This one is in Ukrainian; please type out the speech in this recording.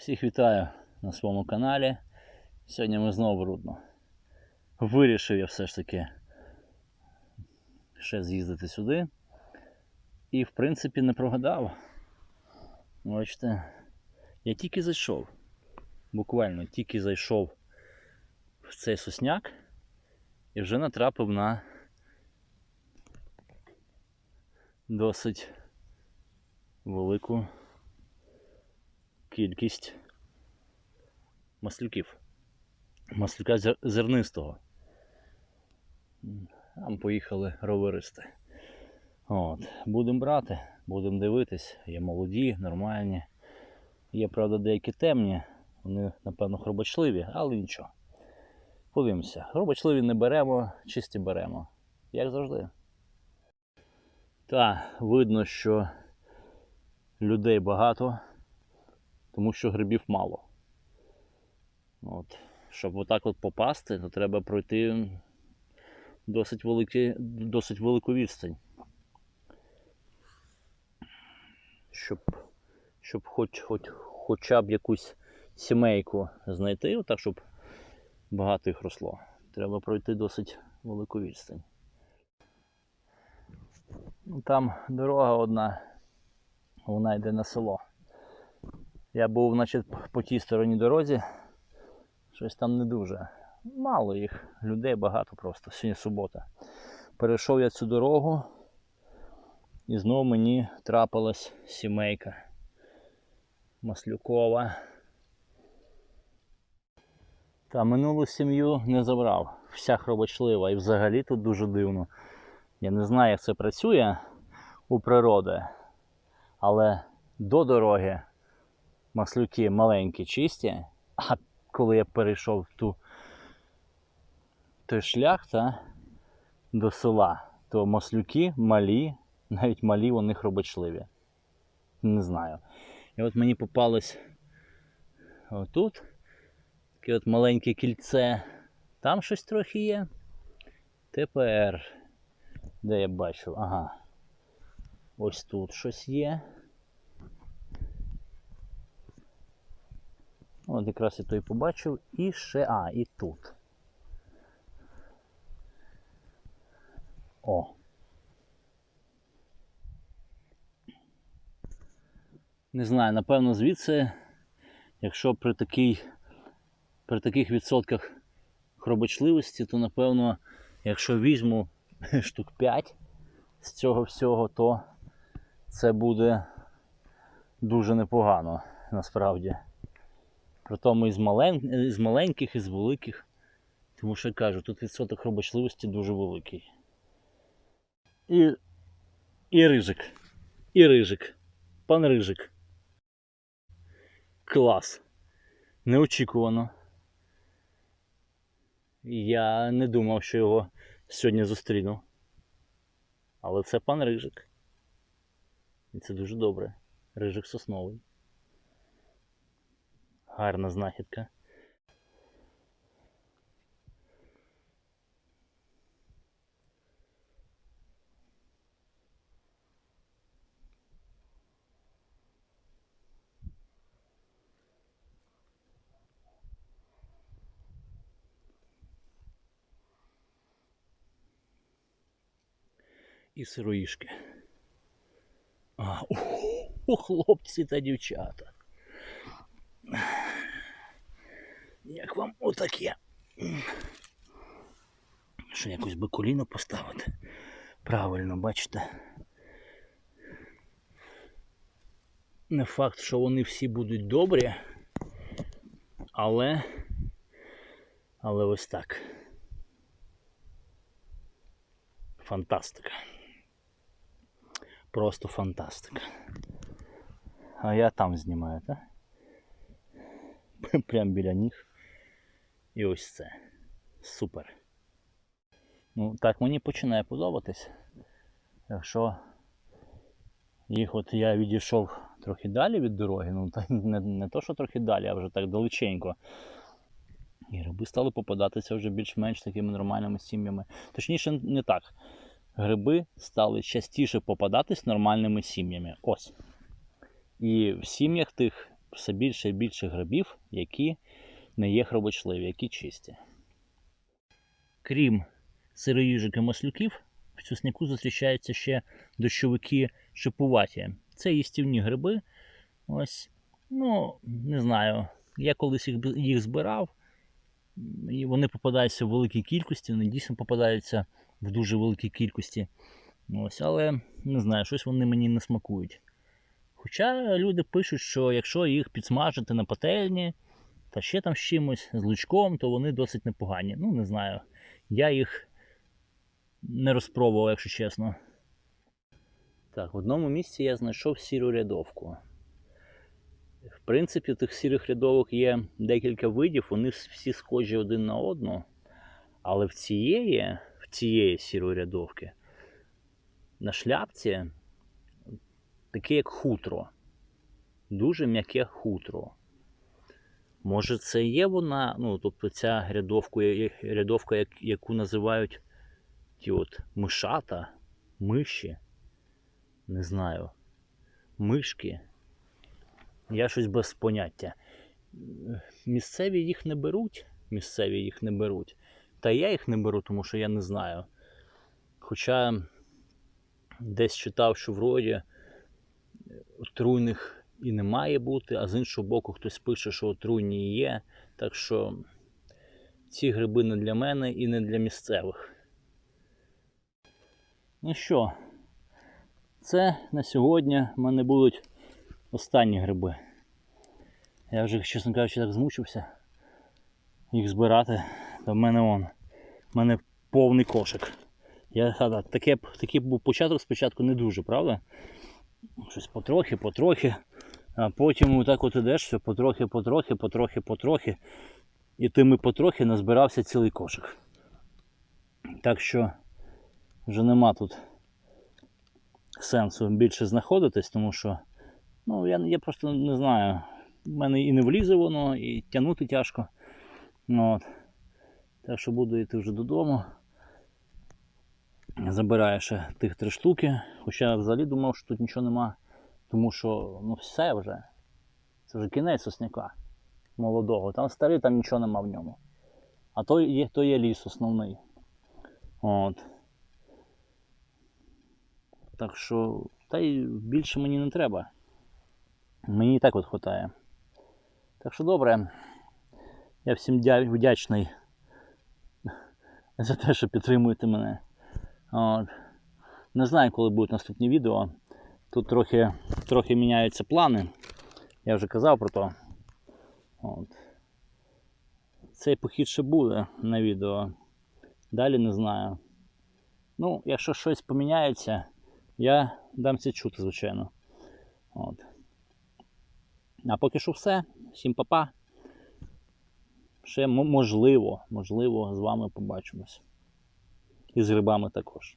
Всіх вітаю на своєму каналі. Сьогодні ми знову брудно. Вирішив я все ж таки ще з'їздити сюди. І в принципі не прогадав. Бачите, я тільки зайшов. Буквально тільки зайшов в цей сосняк і вже натрапив на досить велику кількість маслюків. Маслюка зернистого. Там поїхали роверисти. От. Будемо брати, будемо дивитись. Є молоді, нормальні. Є, правда, деякі темні. Вони, напевно, хробочливі, але нічого. Подивимося. Хробочливі не беремо, чисті беремо. Як завжди. Та, видно, що людей багато, тому що грибів мало. От. Щоб отак от попасти, то треба пройти досить, великі, досить велику відстань. Щоб, щоб хоч, хоч, хоча б якусь сімейку знайти, так щоб багато їх росло. Треба пройти досить велику відстань. Ну, Там дорога одна, вона йде на село. Я був, значить, по тій стороні дорозі. Щось там не дуже. Мало їх, людей багато просто. Сьогодні субота. Перейшов я цю дорогу, і знову мені трапилась сімейка Маслюкова. Та минулу сім'ю не забрав. Вся хробочлива. І взагалі тут дуже дивно. Я не знаю, як це працює у природи, але до дороги маслюки маленькі, чисті, а коли я перейшов ту, той шлях та, до села, то маслюки малі, навіть малі вони хробочливі. Не знаю. І от мені попалось отут таке от маленьке кільце. Там щось трохи є. Тепер, де я бачу? Ага. Ось тут щось є. От якраз я той побачив. І ще. А, і тут. О. Не знаю, напевно, звідси, якщо при такій, при таких відсотках хробочливості, то напевно, якщо візьму штук 5 з цього всього, то це буде дуже непогано насправді. При тому і з, мален... з маленьких, і з великих. Тому що я кажу, тут відсоток робочливості дуже великий. І, і рижик. І рижик. Пан рижик. Клас. Неочікувано. Я не думав, що його сьогодні зустріну. Але це пан рижик. І це дуже добре. Рижик сосновий. Гарна знахідка. І сироїшки. А, о, о, хлопці та дівчата. Як вам отаке? Що якось би коліно поставити? Правильно, бачите. Не факт, що вони всі будуть добрі, але. Але ось так. Фантастика. Просто фантастика. А я там знімаю, так? Прям біля ніг. І ось це. Супер. Ну, так мені починає подобатись. Якщо їх от я відійшов трохи далі від дороги, ну не, не то, що трохи далі, а вже так далеченько. І гриби стали попадатися вже більш-менш такими нормальними сім'ями. Точніше, не так. Гриби стали частіше попадатись нормальними сім'ями. Ось. І в сім'ях тих все більше і більше грибів, які не є хробочливі, які чисті. Крім сироїжок і маслюків, в цусняку зустрічаються ще дощовики шипуваті. Це їстівні гриби. Ось, ну, не знаю. Я колись їх, їх збирав, і вони попадаються в великій кількості, вони дійсно попадаються в дуже великій кількості. Ось, але не знаю, щось вони мені не смакують. Хоча люди пишуть, що якщо їх підсмажити на пательні та ще там з чимось, з лучком, то вони досить непогані. Ну, не знаю. Я їх не розпробував, якщо чесно. Так, в одному місці я знайшов сіру рядовку. В принципі, тих сірих рядовок є декілька видів, вони всі схожі один на одну. Але в цієї, в цієї сірої рядовки на шляпці таке як хутро. Дуже м'яке хутро. Може, це є вона, ну, тобто ця рядовка, рядовка яку називають ті от мишата, миші, не знаю, мишки. Я щось без поняття. Місцеві їх не беруть, місцеві їх не беруть. Та я їх не беру, тому що я не знаю. Хоча десь читав, що вроді отруйних і не має бути, а з іншого боку, хтось пише, що отруйні є. Так що ці гриби не для мене і не для місцевих. Ну що, це на сьогодні в мене будуть останні гриби. Я вже, чесно кажучи, так змучився їх збирати. Та в мене он, в мене повний кошик. Я а, таке, такий був початок спочатку не дуже, правда? Щось потрохи, потрохи. А потім отак от ідеш, все потрохи, потрохи, потрохи, потрохи. І тими потрохи назбирався цілий кошик. Так що вже нема тут сенсу більше знаходитись, тому що ну, я, я просто не знаю. В мене і не влізе воно, і тягнути тяжко. Ну, от. Так що буду йти вже додому. Забираю ще тих три штуки. Хоча взагалі думав, що тут нічого нема. Тому що ну все вже. Це вже кінець сосняка молодого. Там старий, там нічого нема в ньому. А то є, то є ліс основний. От. Так що, та й більше мені не треба. Мені і так от хватає. Так що добре. Я всім вдячний за те, що підтримуєте мене. Не знаю, коли будуть наступні відео. Тут трохи, трохи міняються плани. Я вже казав про то. От. Цей похід ще буде на відео. Далі не знаю. Ну, якщо щось поміняється, я дам це чути, звичайно. От. А поки що все. Всім па-па. Ще можливо, можливо, з вами побачимось. І з грибами також.